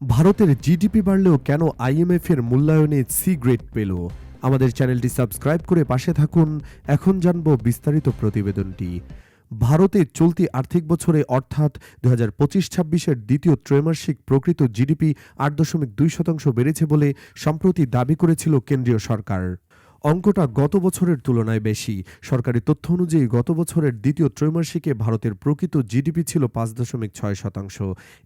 ভারতের জিডিপি বাড়লেও কেন আইএমএফ এর মূল্যায়নে সি গ্রেড পেল? আমাদের চ্যানেলটি সাবস্ক্রাইব করে পাশে থাকুন। এখন জানব বিস্তারিত প্রতিবেদনটি। ভারতে চলতি আর্থিক বছরে অর্থাৎ দু হাজার পঁচিশ ছাব্বিশের দ্বিতীয় ত্রৈমাসিক প্রকৃত জিডিপি আট দশমিক দুই শতাংশ বেড়েছে বলে সম্প্রতি দাবি করেছিল কেন্দ্রীয় সরকার। অঙ্কটা গত বছরের তুলনায় বেশি। সরকারি তথ্য অনুযায়ী গত বছরের দ্বিতীয় ত্রৈমাসিকে ভারতের প্রকৃত জিডিপি ছিল পাঁচ দশমিক ছয় শতাংশ।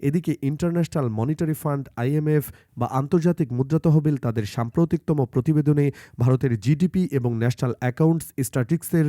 এদিকে ইন্টারন্যাশনাল মনিটারি ফান্ড আইএমএফ বা আন্তর্জাতিক মুদ্রা তহবিল তাদের সাম্প্রতিকতম প্রতিবেদনে ভারতের জিডিপি এবং ন্যাশনাল অ্যাকাউন্টস স্ট্যাটিক্সের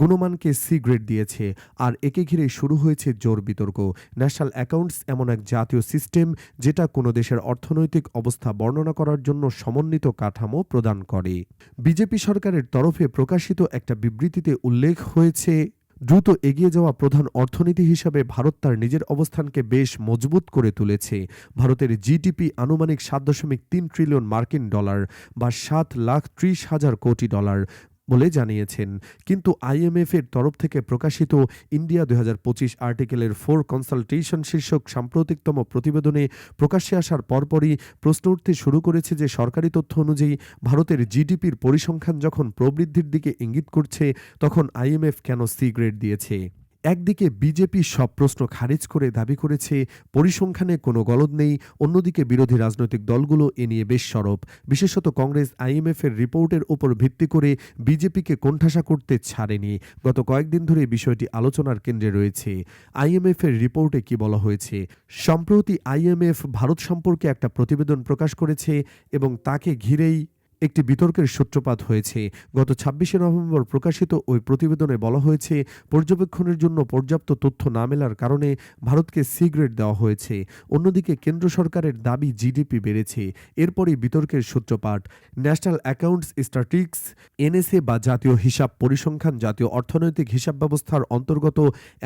গুণমানকে সি দিয়েছে। আর একে ঘিরে শুরু হয়েছে জোর বিতর্ক। ন্যাশনাল অ্যাকাউন্টস এমন এক জাতীয় সিস্টেম যেটা কোনো দেশের অর্থনৈতিক অবস্থা বর্ণনা করার জন্য সমন্বিত কাঠামো প্রদান করে। বিজেপি সরকারের তরফে প্রকাশিত একটা বিবৃতিতে উল্লেখ হয়েছে, দ্রুত এগিয়ে যাওয়া প্রধান অর্থনীতি হিসাবে ভারত তার নিজের অবস্থানকে বেশ মজবুত করে তুলেছে। ভারতের জিডিপি আনুমানিক সাত দশমিক তিন ট্রিলিয়ন মার্কিন ডলার বা সাত লাখ ত্রিশ হাজার কোটি ডলার। বলে জানিয়েছেন। কিন্তু আইএমএফ এর তরফ থেকে প্রকাশিত ইন্ডিয়া দুই হাজার পঁচিশ আর্টিকেলের ফোর কনসালটেশন শীর্ষক সাম্প্রতিকতম প্রতিবেদনে প্রকাশ্যে আসার পরপরই প্রশ্ন উঠতে শুরু করেছে যে সরকারি তথ্য অনুযায়ী ভারতের জিডিপির পরিসংখ্যান যখন প্রবৃদ্ধির দিকে ইঙ্গিত করছে, তখন আইএমএফ কেন সি গ্রেড দিয়েছে? একদিকে বিজেপি সব প্রশ্ন খারিজ করে দাবি করেছে, পরিসংখ্যানে কোনো গলদ নেই, অন্যদিকে বিরোধী রাজনৈতিক দলগুলো এ নিয়ে বেশ সরব। বিশেষত কংগ্রেস আইএমএফ এর রিপোর্টের উপর ভিত্তি করে বিজেপিকে কোণঠাসা করতে ছাড়েনি। গত কয়েকদিন ধরে বিষয়টি আলোচনার কেন্দ্রে রয়েছে। আইএমএফ এর রিপোর্টে কি বলা হয়েছে? সম্প্রতি আইএমএফ ভারত সম্পর্কে একটা প্রতিবেদন প্রকাশ করেছে এবং তাকে ঘিরেই একটি বিতর্কের সূত্রপাত হয়েছে। গত ছাব্বিশে নভেম্বর প্রকাশিত ওই প্রতিবেদনে বলা হয়েছে, পর্যবেক্ষণের জন্য পর্যাপ্ত তথ্য না মেলার কারণে ভারতকে সি গ্রেড দেওয়া হয়েছে। অন্যদিকে কেন্দ্র সরকারের দাবি জিডিপি বেড়েছে। এরপরই বিতর্কের সূত্রপাত। ন্যাশনাল অ্যাকাউন্টস স্ট্যাটিক্স এনএসএ বা জাতীয় হিসাব পরিসংখ্যান জাতীয় অর্থনৈতিক হিসাব ব্যবস্থার অন্তর্গত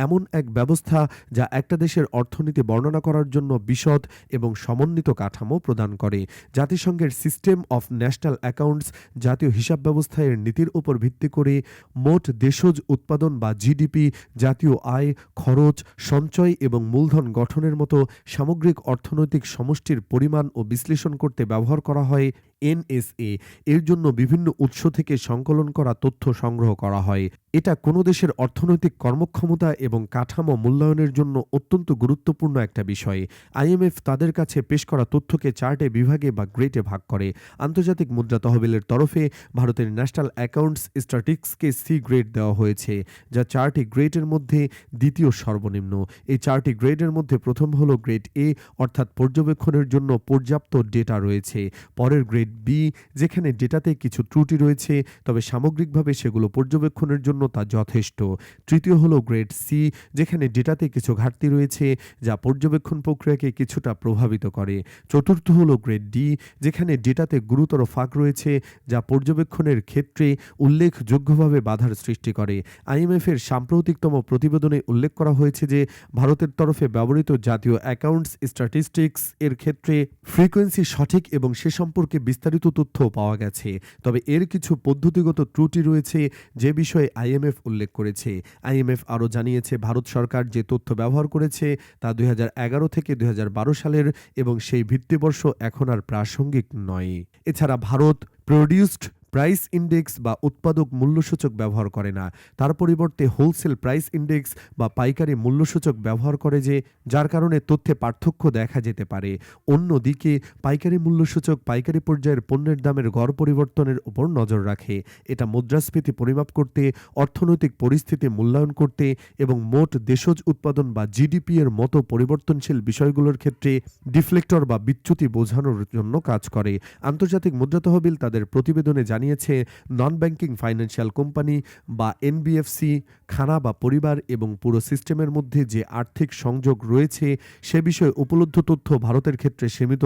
এমন এক ব্যবস্থা যা একটা দেশের অর্থনীতি বর্ণনা করার জন্য বিশদ এবং সমন্বিত কাঠামো প্রদান করে। জাতিসংঘের সিস্টেম অফ ন্যাশনাল অ্যাকাউন্টস জাতীয় হিসাব ব্যবস্থা এর নীতির উপর ভিত্তি করে মোট দেশজ উৎপাদন বা জিডিপি জাতীয় আয়, খরচ, সঞ্চয় এবং মূলধন গঠনের মতো সামগ্রিক অর্থনৈতিক সমষ্টির পরিমাণ ও বিশ্লেষণ করতে ব্যবহার করা হয় এনএসএ এর জন্য বিভিন্ন উৎস থেকে সংকলন করা তথ্য সংগ্রহ করা হয়। এটা কোনো দেশের অর্থনৈতিক কর্মক্ষমতা এবং কাঠামো মূল্যায়নের জন্য অত্যন্ত গুরুত্বপূর্ণ একটা বিষয়। আইএমএফ তাদের কাছে পেশ করা তথ্যকে চার্টে বিভাগে বা গ্রেটে ভাগ করে। আন্তর্জাতিক মুদ্রা তহবিলের তরফে ভারতের ন্যাশনাল অ্যাকাউন্টস স্ট্যাটিক্সকে সি গ্রেড দেওয়া হয়েছে, যা চারটি গ্রেডের মধ্যে দ্বিতীয় সর্বনিম্ন। এই চারটি গ্রেডের মধ্যে প্রথম হলো গ্রেড এ অর্থাৎ পর্যবেক্ষণের জন্য পর্যাপ্ত ডেটা রয়েছে। পরের গ্রেড বি যেখানে ডেটাতে কিছু ত্রুটি রয়েছে, তবে সামগ্রিকভাবে সেগুলো পর্যবেক্ষণের জন্য তা যথেষ্ট। তৃতীয় হলো গ্রেড সি, যেখানে ডেটাতে কিছু ঘাটতি রয়েছে যা পর্যবেক্ষণ প্রক্রিয়াকে কিছুটা প্রভাবিত করে। চতুর্থ হলো গ্রেড ডি, যেখানে ডেটাতে গুরুতর ফাঁক রয়েছে যা পর্যবেক্ষণের ক্ষেত্রে উল্লেখযোগ্যভাবে বাধার সৃষ্টি করে। আইএমএফ এর সাম্প্রতিকতম প্রতিবেদনে উল্লেখ করা হয়েছে যে, ভারতের তরফে ব্যবহৃত জাতীয় অ্যাকাউন্টস স্ট্যাটিস্টিক্স এর ক্ষেত্রে ফ্রিকোয়েন্সি সঠিক এবং সে সম্পর্কে বিস্তারিত তথ্য পাওয়া গেছে। তবে এর কিছু পদ্ধতিগত ত্রুটি রয়েছে যে বিষয়ে আইএমএফ উল্লেখ করেছে। আইএমএফ আরও জানিয়েছে, ভারত সরকার যে তথ্য ব্যবহার করেছে তা দুই হাজার এগারো থেকে দুই হাজার বারো সালের এবং সেই ভিত্তিবর্ষ এখন আর প্রাসঙ্গিক নয়। এছাড়া ভারত প্রডিউসড প্রাইস ইন্ডেক্স বা উৎপাদক মূল্যসূচক ব্যবহার করে না। তার পরিবর্তে হোলসেল প্রাইস ইন্ডেক্স বা পাইকারি মূল্যসূচক ব্যবহার করে যে, যার কারণে তথ্যে পার্থক্য দেখা যেতে পারে। অন্যদিকে, পাইকারি মূল্যসূচক পাইকারি পর্যায়ের পণ্যের দামের গড় পরিবর্তনের উপর নজর রাখে। এটা মুদ্রাস্ফীতি পরিমাপ করতে, অর্থনৈতিক পরিস্থিতি মূল্যায়ন করতে এবং মোট দেশজ উৎপাদন বা জিডিপি এর মতো পরিবর্তনশীল বিষয়গুলোর ক্ষেত্রে ডিফ্লেক্টর বা বিচ্যুতি বোঝানোর জন্য কাজ করে। আন্তর্জাতিক মুদ্রা তহবিল তাদের প্রতিবেদনে জানিয়েছে নন ব্যাংকিং ফাইন্যান্সিয়াল কোম্পানি বা এনবিএফসি খানা বা পরিবার এবং পুরো সিস্টেমের মধ্যে যে আর্থিক সংযোগ রয়েছে, সে বিষয়ে উপলব্ধ তথ্য ভারতের ক্ষেত্রে সীমিত।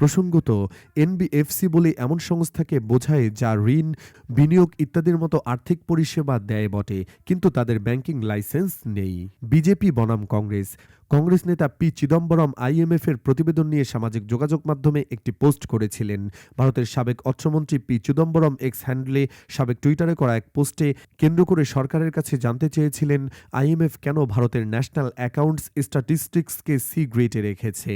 প্রসঙ্গত এনবিএফসি বলে এমন সংস্থাকে বোঝায় যা ঋণ, বিনিয়োগ ইত্যাদির মতো আর্থিক পরিষেবা দেয় বটে, কিন্তু তাদের ব্যাংকিং লাইসেন্স নেই। বিজেপি, বনাম কংগ্রেস কংগ্রেস নেতা পি চিদম্বরম আইএমএফ এর প্রতিবেদন নিয়ে সামাজিক যোগাযোগ মাধ্যমে একটি পোস্ট করেছিলেন। ভারতের সাবেক অর্থমন্ত্রী পি চিদম্বরম এক্স হ্যান্ডলে সাবেক টুইটারে করা এক পোস্টে কেন্দ্র করে সরকারের কাছে জানতে চেয়েছিলেন, আইএমএফ কেন ভারতের ন্যাশনাল অ্যাকাউন্টস স্ট্যাটিস্টিক্সকে সি গ্রেটে রেখেছে?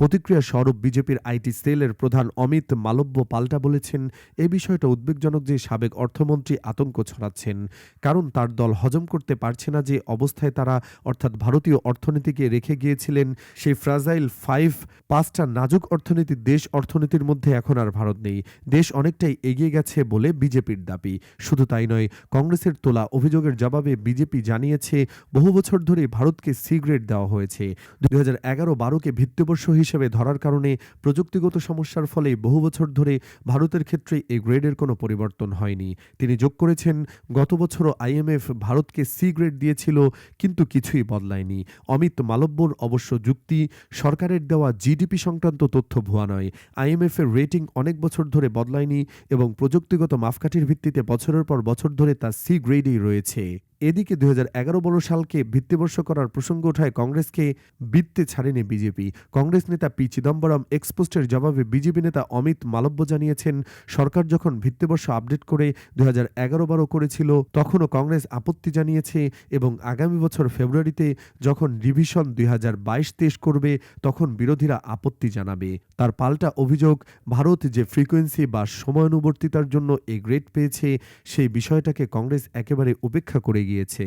প্রতিক্রিয়া স্বরূপ বিজেপির আইটি সেলের প্রধান অমিত মালব্য পাল্টা বলেছেন, এ বিষয়টা উদ্বেগজনক যে সাবেক অর্থমন্ত্রী আতঙ্ক ছড়াচ্ছেন। কারণ তার দল হজম করতে পারছে না যে অবস্থায় তারা, অর্থাৎ ভারতীয় অর্থনীতিকে রেখে গিয়েছিলেন সেই ফ্রাজাইল ফাইভ। পাঁচটা নাজুক অর্থনীতির দেশ অর্থনীতির মধ্যে এখন আর ভারত নেই। দেশ অনেকটাই এগিয়ে গেছে বলে বিজেপির দাবি। শুধু তাই নয়, কংগ্রেসের তোলা অভিযোগের জবাবে বিজেপি জানিয়েছে, বহু বছর ধরে ভারতকে সি গ্রেড দেওয়া হয়েছে। দুই হাজার এগারো বারোকে ভিত্তিবর্ষ হিসেবে ধরার কারণে প্রযুক্তিগত সমস্যার ফলে বহু বছর ধরে ভারতের ক্ষেত্রে এই গ্রেডের কোনো পরিবর্তন হয়নি। তিনি যোগ করেছেন, গত বছরও আইএমএফ ভারতকে সি গ্রেড দিয়েছিল, কিন্তু কিছুই বদলায়নি। অমিত মালব্যর অবশ্য যুক্তি, সরকারের দেওয়া জিডিপি সংক্রান্ত তথ্য ভুয়া নয়। আইএমএফ এর রেটিং অনেক বছর ধরে বদলায়নি এবং প্রযুক্তিগত মাপকাঠির ভিত্তিতে বছরের পর বছর ধরে তা সি গ্রেডেই রয়েছে। এদিকে দুই হাজার সালকে ভিত্তিবর্ষ করার প্রসঙ্গ ওঠায় কংগ্রেসকে বৃত্তে ছাড়েনি বিজেপি। কংগ্রেস নেতা পি চিদম্বরম এক্সপোস্টের জবাবে বিজেপি নেতা অমিত মালব্য জানিয়েছেন, সরকার যখন ভিত্তিবর্ষ আপডেট করে দুই হাজার এগারো বারো করেছিল, তখনও কংগ্রেস আপত্তি জানিয়েছে এবং আগামী বছর ফেব্রুয়ারিতে যখন রিভিশন দুই হাজার বাইশ তেইশ করবে, তখন বিরোধীরা আপত্তি জানাবে। তার পাল্টা অভিযোগ, ভারত যে ফ্রিকোয়েন্সি বা সময়ানুবর্তিতার জন্য এ গ্রেড পেয়েছে, সেই বিষয়টাকে কংগ্রেস একেবারে উপেক্ষা করে গিয়েছে।